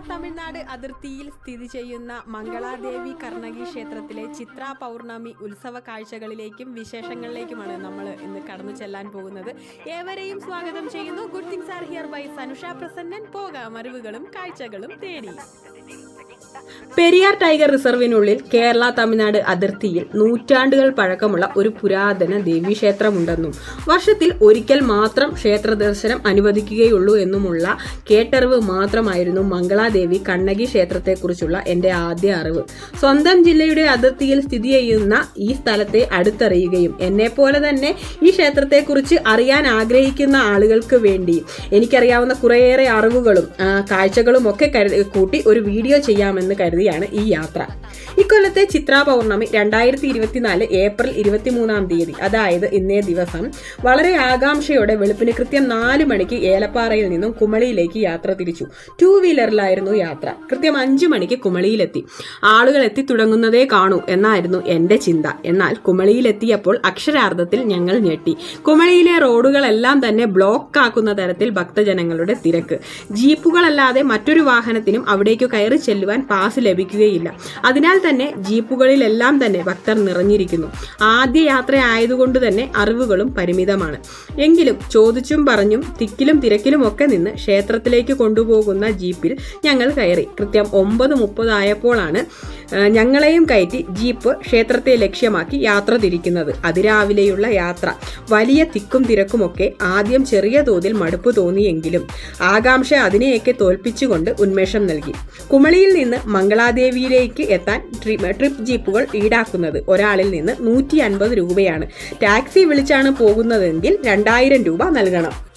തമിഴ്നാട് അതിർത്തിയിൽ സ്ഥിതി ചെയ്യുന്ന മംഗളാദേവി കർണകി ക്ഷേത്രത്തിലെ ചിത്ര പൗർണമി ഉത്സവ കാഴ്ചകളിലേക്കും വിശേഷങ്ങളിലേക്കുമാണ് നമ്മൾ ഇന്ന് കടന്നു ചെല്ലാൻ പോകുന്നത്. ഏവരെയും സ്വാഗതം ചെയ്യുന്നു. Good things are here by Sanusha Prasannan. പോകാം അറിവുകളും കാഴ്ചകളും തേടി. പെരിയാർ ടൈഗർ റിസർവിനുള്ളിൽ കേരള തമിഴ്നാട് അതിർത്തിയിൽ നൂറ്റാണ്ടുകൾ പഴക്കമുള്ള ഒരു പുരാതന ദേവീക്ഷേത്രമുണ്ടെന്നും വർഷത്തിൽ ഒരിക്കൽ മാത്രം ക്ഷേത്ര ദർശനം അനുവദിക്കുകയുള്ളൂ എന്നുമുള്ള കേട്ടറിവ് മാത്രമായിരുന്നു മംഗളാദേവി കണ്ണകി ക്ഷേത്രത്തെക്കുറിച്ചുള്ള എന്റെ ആദ്യ അറിവ്. സ്വന്തം ജില്ലയുടെ അതിർത്തിയിൽ സ്ഥിതി ചെയ്യുന്ന ഈ സ്ഥലത്തെ അടുത്തറിയുകയും എന്നെപ്പോലെ തന്നെ ഈ ക്ഷേത്രത്തെക്കുറിച്ച് അറിയാൻ ആഗ്രഹിക്കുന്ന ആളുകൾക്ക് വേണ്ടി എനിക്കറിയാവുന്ന കുറേയേറെ അറിവുകളും കാഴ്ചകളും ഒക്കെ കൂട്ടി ഒരു വീഡിയോ ചെയ്യാമെന്ന് കരുതിയാണ് ഈ യാത്ര. ഇക്കൊല്ലത്തെ ചിത്രാ പൗർണമി രണ്ടായിരത്തി ഇരുപത്തിനാല് ഏപ്രിൽ ഇരുപത്തിമൂന്നാം തീയതി അതായത് ഇന്നേ ദിവസം വളരെ ആകാംക്ഷയോടെ വെളുപ്പിന് കൃത്യം നാല് മണിക്ക് ഏലപ്പാറയിൽ നിന്നും കുമളിയിലേക്ക് യാത്ര തിരിച്ചു. ടൂ വീലറിലായിരുന്നു യാത്ര. കൃത്യം അഞ്ചു മണിക്ക് കുമളിയിലെത്തി. ആളുകൾ എത്തി തുടങ്ങുന്നതേ കാണൂ എന്നായിരുന്നു എന്റെ ചിന്ത. എന്നാൽ കുമളിയിലെത്തിയപ്പോൾ അക്ഷരാർത്ഥത്തിൽ ഞങ്ങൾ ഞെട്ടി. കുമളിയിലെ റോഡുകളെല്ലാം തന്നെ ബ്ലോക്ക് ആക്കുന്ന തരത്തിൽ ഭക്തജനങ്ങളുടെ തിരക്ക്. ജീപ്പുകളല്ലാതെ മറ്റൊരു വാഹനത്തിനും അവിടേക്ക് കയറി ചെല്ലുവാൻ പാസ് ലഭിക്കുകയില്ല. അതിനാൽ തന്നെ ജീപ്പുകളിലെല്ലാം തന്നെ ഭക്തർ നിറഞ്ഞിരിക്കുന്നു. ആദ്യ യാത്ര ആയതുകൊണ്ട് തന്നെ അറിവുകളും പരിമിതമാണ്. എങ്കിലും ചോദിച്ചും പറഞ്ഞും തിക്കിലും തിരക്കിലും ഒക്കെ നിന്ന് ക്ഷേത്രത്തിലേക്ക് കൊണ്ടുപോകുന്ന ജീപ്പിൽ ഞങ്ങൾ കയറി. കൃത്യം ഒമ്പത് മുപ്പതായപ്പോഴാണ് ഞങ്ങളെയും കയറ്റി ജീപ്പ് ക്ഷേത്രത്തെ ലക്ഷ്യമാക്കി യാത്ര തിരിക്കുന്നത്. അതിരാവിലെയുള്ള യാത്ര. വലിയ തിക്കും തിരക്കുമൊക്കെ ആദ്യം ചെറിയ തോതിൽ മടുപ്പ് തോന്നിയെങ്കിലും ആകാംക്ഷ അതിനെയൊക്കെ തോൽപ്പിച്ചുകൊണ്ട് ഉന്മേഷം നൽകി. കുമളിയിൽ നിന്ന് മംഗളാദേവിയിലേക്ക് എത്താൻ ട്രിപ്പ് ജീപ്പുകൾ ഈടാക്കുന്നത് ഒരാളിൽ നിന്ന് നൂറ്റി രൂപയാണ്. ടാക്സി വിളിച്ചാണ് പോകുന്നതെങ്കിൽ രണ്ടായിരം രൂപ നൽകണം.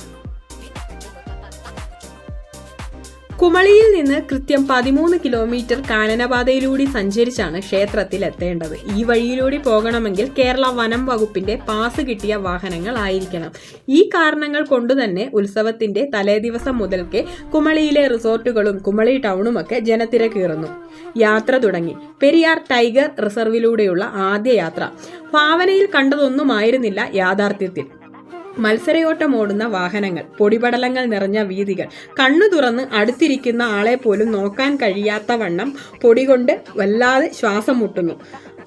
കുമളിയിൽ നിന്ന് കൃത്യം പതിമൂന്ന് കിലോമീറ്റർ കാനനപാതയിലൂടെ സഞ്ചരിച്ചാണ് ക്ഷേത്രത്തിൽ എത്തേണ്ടത് ഈ വഴിയിലൂടെ പോകണമെങ്കിൽ കേരള വനം വകുപ്പിന്റെ പാസ് കിട്ടിയ വാഹനങ്ങൾ ആയിരിക്കണം. ഈ കാരണങ്ങൾ കൊണ്ടുതന്നെ ഉത്സവത്തിന്റെ തലേദിവസം മുതൽക്കേ കുമളിയിലെ റിസോർട്ടുകളും കുമളി ടൗണുമൊക്കെ ജനത്തിരക്കേറുന്നു യാത്ര തുടങ്ങി. പെരിയാർ ടൈഗർ റിസർവിലൂടെയുള്ള ആദ്യ യാത്ര. ഭാവനയിൽ കണ്ടതൊന്നുമായിരുന്നില്ല യാഥാർത്ഥ്യത്തിൽ. മത്സരയോട്ടം ഓടുന്ന വാഹനങ്ങൾ പൊടിപടലങ്ങൾ നിറഞ്ഞ വീതികൾ കണ്ണു തുറന്ന് അടുത്തിരിക്കുന്ന ആളെ പോലും നോക്കാൻ കഴിയാത്ത വണ്ണം പൊടി കൊണ്ട് വല്ലാതെ ശ്വാസം മുട്ടുന്നു.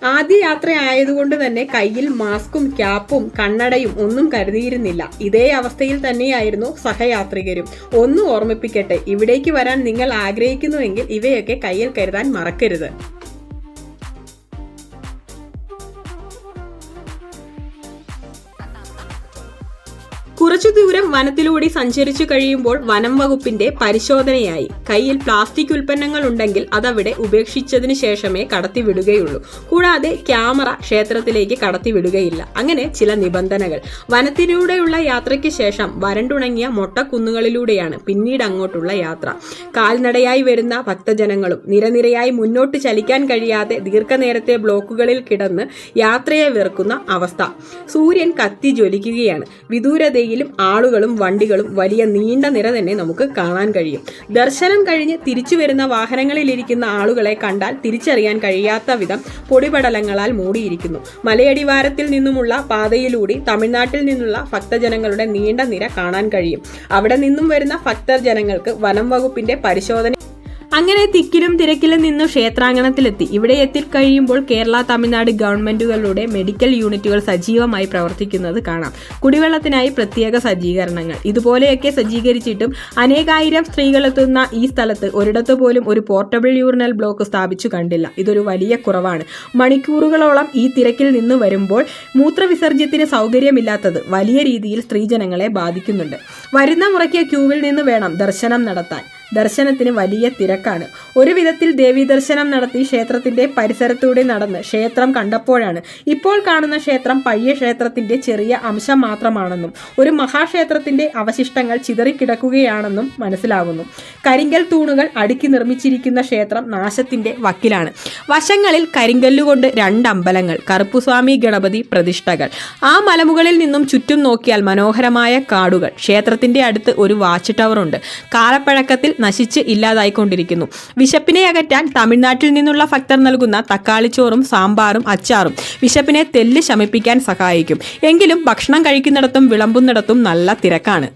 ആദ്യ യാത്ര ആയതുകൊണ്ട് തന്നെ കയ്യിൽ മാസ്കും ക്യാപ്പും കണ്ണടയും ഒന്നും കരുതിയിരുന്നില്ല. ഇതേ അവസ്ഥയിൽ തന്നെയായിരുന്നു സഹയാത്രികരും. ഒന്ന് ഓർമ്മിപ്പിക്കട്ടെ ഇവിടേക്ക് വരാൻ നിങ്ങൾ ആഗ്രഹിക്കുന്നുവെങ്കിൽ ഇവയൊക്കെ കയ്യിൽ കരുതാൻ മറക്കരുത്. കുറച്ചു ദൂരം വനത്തിലൂടെ സഞ്ചരിച്ചു കഴിയുമ്പോൾ വനം വകുപ്പിന്റെ പരിശോധനയായി. കയ്യിൽ പ്ലാസ്റ്റിക് ഉൽപ്പന്നങ്ങൾ ഉണ്ടെങ്കിൽ അതവിടെ ഉപേക്ഷിച്ചതിനു ശേഷമേ കടത്തിവിടുകയുള്ളൂ. കൂടാതെ ക്യാമറ ക്ഷേത്രത്തിലേക്ക് കടത്തിവിടുകയില്ല. അങ്ങനെ ചില നിബന്ധനകൾ. വനത്തിലൂടെയുള്ള യാത്രയ്ക്ക് ശേഷം വരണ്ടുണങ്ങിയ മൊട്ടക്കുന്നുകളിലൂടെയാണ് പിന്നീട് അങ്ങോട്ടുള്ള യാത്ര. കാൽനടയായി വരുന്ന ഭക്തജനങ്ങളും നിരനിരയായി മുന്നോട്ട് ചലിക്കാൻ കഴിയാതെ ദീർഘനേരത്തെ ബ്ലോക്കുകളിൽ കിടന്ന് യാത്രയെ വെറുക്കുന്ന അവസ്ഥ. സൂര്യൻ കത്തി ജ്വലിക്കുകയാണ്. വിദൂരതയിലും ആളുകളും വണ്ടികളും വലിയ നീണ്ട നിര തന്നെ നമുക്ക് കാണാൻ കഴിയും. ദർശനം കഴിഞ്ഞ് തിരിച്ചു വരുന്ന വാഹനങ്ങളിലിരിക്കുന്ന ആളുകളെ കണ്ടാൽ തിരിച്ചറിയാൻ കഴിയാത്ത വിധം പൊടിപടലങ്ങളാൽ മൂടിയിരിക്കുന്നു. മലയടിവാരത്തിൽ നിന്നുമുള്ള പാതയിലൂടെ തമിഴ്നാട്ടിൽ നിന്നുള്ള ഭക്തജനങ്ങളുടെ നീണ്ട നിര കാണാൻ കഴിയും. അവിടെ നിന്നും വരുന്ന ഭക്തർ ജനങ്ങൾക്ക് വനം വകുപ്പിന്റെ പരിശോധന അങ്ങനെ തിക്കിലും തിരക്കിലും നിന്നു ക്ഷേത്രാങ്കണത്തിലെത്തി. ഇവിടെ എത്തിക്കഴിയുമ്പോൾ കേരള തമിഴ്നാട് ഗവൺമെന്റുകളുടെ മെഡിക്കൽ യൂണിറ്റുകൾ സജീവമായി പ്രവർത്തിക്കുന്നത് കാണാം. കുടിവെള്ളത്തിനായി പ്രത്യേക സജ്ജീകരണങ്ങൾ. ഇതുപോലെയൊക്കെ സജ്ജീകരിച്ചിട്ടും അനേകായിരം സ്ത്രീകൾ എത്തുന്ന ഈ സ്ഥലത്ത് ഒരിടത്ത് പോലും ഒരു പോർട്ടബിൾ യൂറിനൽ ബ്ലോക്ക് സ്ഥാപിച്ചു കണ്ടില്ല. ഇതൊരു വലിയ കുറവാണ്. മണിക്കൂറുകളോളം ഈ തിരക്കിൽ നിന്ന് വരുമ്പോൾ മൂത്രവിസർജ്യത്തിന് സൗകര്യമില്ലാത്തത് വലിയ രീതിയിൽ സ്ത്രീജനങ്ങളെ ബാധിക്കുന്നുണ്ട്. വരുന്ന മുറയ്ക്ക് ക്യൂവിൽ നിന്ന് വേണം ദർശനം നടത്താൻ. ദർശനത്തിന് വലിയ തിരക്കാണ്. ഒരു വിധത്തിൽ ദേവീ ദർശനം നടത്തി ക്ഷേത്രത്തിന്റെ പരിസരത്തൂടെ നടന്ന് ക്ഷേത്രം കണ്ടപ്പോഴാണ്. ഇപ്പോൾ കാണുന്ന ക്ഷേത്രം പഴയ ക്ഷേത്രത്തിന്റെ ചെറിയ അംശം മാത്രമാണെന്നും ഒരു മഹാക്ഷേത്രത്തിന്റെ അവശിഷ്ടങ്ങൾ ചിതറിക്കിടക്കുകയാണെന്നും മനസ്സിലാകുന്നു. കരിങ്കൽ തൂണുകൾ അടുക്കി നിർമ്മിച്ചിരിക്കുന്ന ക്ഷേത്രം നാശത്തിന്റെ വക്കിലാണ്. വശങ്ങളിൽ കരിങ്കല്ലുകൊണ്ട് രണ്ട് അമ്പലങ്ങൾ കറുപ്പുസ്വാമി ഗണപതി പ്രതിഷ്ഠകൾ. ആ മലമുകളിൽ നിന്നും ചുറ്റും നോക്കിയാൽ മനോഹരമായ കാടുകൾ. ക്ഷേത്രത്തിന്റെ അടുത്ത് ഒരു വാച്ച് ടവർ ഉണ്ട് കാലപ്പഴക്കത്തിൽ നശിച്ച് ഇല്ലാതായിക്കൊണ്ടിരിക്കുന്നു. വിശപ്പിനെ അകറ്റാൻ തമിഴ്നാട്ടിൽ നിന്നുള്ള ഭക്തർ നൽകുന്ന തക്കാളിച്ചോറും സാമ്പാറും അച്ചാറും വിശപ്പിനെ തെല്ല് ശമിപ്പിക്കാൻ സഹായിക്കും. എങ്കിലും ഭക്ഷണം കഴിക്കുന്നിടത്തും വിളമ്പുന്നിടത്തും നല്ല തിരക്കാണ്.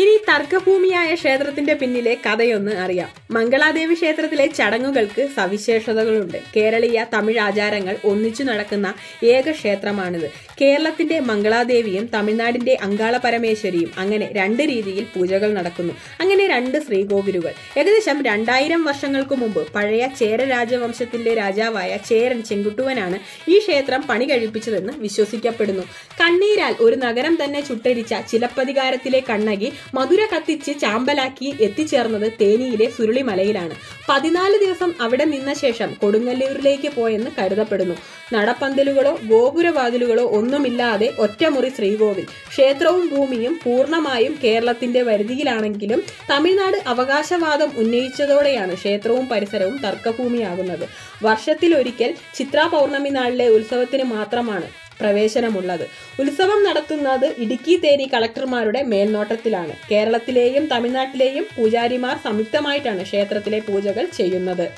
ഇനി തർക്കഭൂമിയായ ക്ഷേത്രത്തിന്റെ പിന്നിലെ കഥയൊന്ന് അറിയാം. മംഗളാദേവി ക്ഷേത്രത്തിലെ ചടങ്ങുകൾക്ക് സവിശേഷതകളുണ്ട്. കേരളീയ തമിഴ് ആചാരങ്ങൾ ഒന്നിച്ചു നടക്കുന്ന ഏക ക്ഷേത്രമാണിത്. കേരളത്തിന്റെ മംഗളാദേവിയും തമിഴ്നാടിന്റെ അങ്കാള പരമേശ്വരിയും അങ്ങനെ രണ്ട് രീതിയിൽ പൂജകൾ നടക്കുന്നു. അങ്ങനെ രണ്ട് ശ്രീകോവിലുകൾ. ഏകദേശം രണ്ടായിരം വർഷങ്ങൾക്ക് മുമ്പ് പഴയ ചേര രാജവംശത്തിന്റെ രാജാവായ ചേരൻ ചെങ്കുട്ടുവനാണ് ഈ ക്ഷേത്രം പണി കഴിപ്പിച്ചതെന്ന് വിശ്വസിക്കപ്പെടുന്നു. കണ്ണീരാൽ ഒരു നഗരം തന്നെ ചുട്ടരിച്ച ചിലപ്പതികാരത്തിലെ കണ്ണകി മധുര കത്തിച്ച് ചാമ്പലാക്കി എത്തിച്ചേർന്നത് തേനിയിലെ സുരുളിമലയിലാണ്. പതിനാല് ദിവസം അവിടെ നിന്ന ശേഷം കൊടുങ്ങല്ലൂരിലേക്ക് പോയെന്ന് കരുതപ്പെടുന്നു. നടപ്പന്തലുകളോ ഗോപുരവാതിലുകളോ ഒന്നുമില്ലാതെ ഒറ്റമുറി ശ്രീകോവിൽ. ക്ഷേത്രവും ഭൂമിയും പൂർണമായും കേരളത്തിന്റെ വരുതിയിലാണെങ്കിലും തമിഴ്നാട് അവകാശവാദം ഉന്നയിച്ചതോടെയാണ് ക്ഷേത്രവും പരിസരവും തർക്കഭൂമിയാകുന്നത്. വർഷത്തിലൊരിക്കൽ ചിത്രാ പൗർണമി നാളിലെ ഉത്സവത്തിന് മാത്രമാണ് പ്രവേശനമുള്ളത്. ഉത്സവം നടത്തുന്നത് ഇടുക്കി തേനി കളക്ടർമാരുടെ മേൽനോട്ടത്തിലാണ്. കേരളത്തിലെയും തമിഴ്നാട്ടിലെയും പൂജാരിമാർ സംയുക്തമായിട്ടാണ് ക്ഷേത്രത്തിലെ പൂജകൾ ചെയ്യുന്നത്.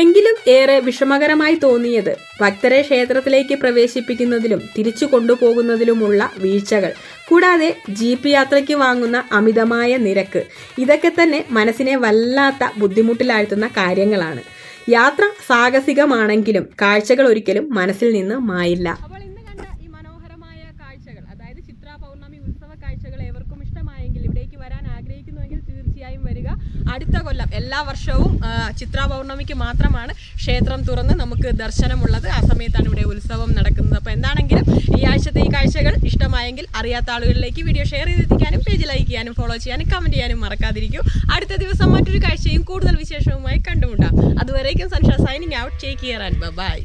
എങ്കിലും ഏറെ വിഷമകരമായി തോന്നിയത് ഭക്തരെ ക്ഷേത്രത്തിലേക്ക് പ്രവേശിപ്പിക്കുന്നതിലും തിരിച്ചു കൊണ്ടുപോകുന്നതിലുമുള്ള വീഴ്ചകൾ കൂടാതെ ജീപ്പ് യാത്രയ്ക്ക് വാങ്ങുന്ന അമിതമായ നിരക്ക്. ഇതൊക്കെ തന്നെ മനസ്സിനെ വല്ലാത്ത ബുദ്ധിമുട്ടിലാഴ്ത്തുന്ന കാര്യങ്ങളാണ്. യാത്ര സാഹസികമാണെങ്കിലും കാഴ്ചകൾ ഒരിക്കലും മനസ്സിൽ നിന്ന് മായില്ല അപ്പോൾ ഇന്ന് കണ്ട ഈ മനോഹരമായ കാഴ്ചകൾ അതായത് ചിത്രാ പൗർണമി ഉത്സവ കാഴ്ചകൾ ഏവർക്കും ഇഷ്ടമായെങ്കിൽ ഇവിടേക്ക് വരാൻ ആഗ്രഹിക്കുന്നുവെങ്കിൽ തീർച്ചയായും വരിക അടുത്ത കൊല്ലം എല്ലാ വർഷവും ചിത്ര പൗർണമിക്ക് മാത്രമാണ് ക്ഷേത്രം തുറന്ന് നമുക്ക് ദർശനമുള്ളത്. ആ സമയത്താണ് ഇവിടെ ഉത്സവം നടക്കുന്നത്. അപ്പോൾ എന്താണെങ്കിലും ഈ ആഴ്ചത്തെ ഈ കാഴ്ചകൾ ഇഷ്ടമായെങ്കിൽ അറിയാത്ത ആളുകളിലേക്ക് വീഡിയോ ഷെയർ ചെയ്തെത്തിക്കാനും പേജ് ലൈക്ക് ചെയ്യാനും ഫോളോ ചെയ്യാനും കമന്റ് ചെയ്യാനും മറക്കാതിരിക്കും. അടുത്ത ദിവസം മറ്റൊരു കാഴ്ചയും കൂടുതൽ വിശേഷവുമായി കണ്ടുമുട്ടാം. അതുവരേക്കും Sanusha signing out take care and bye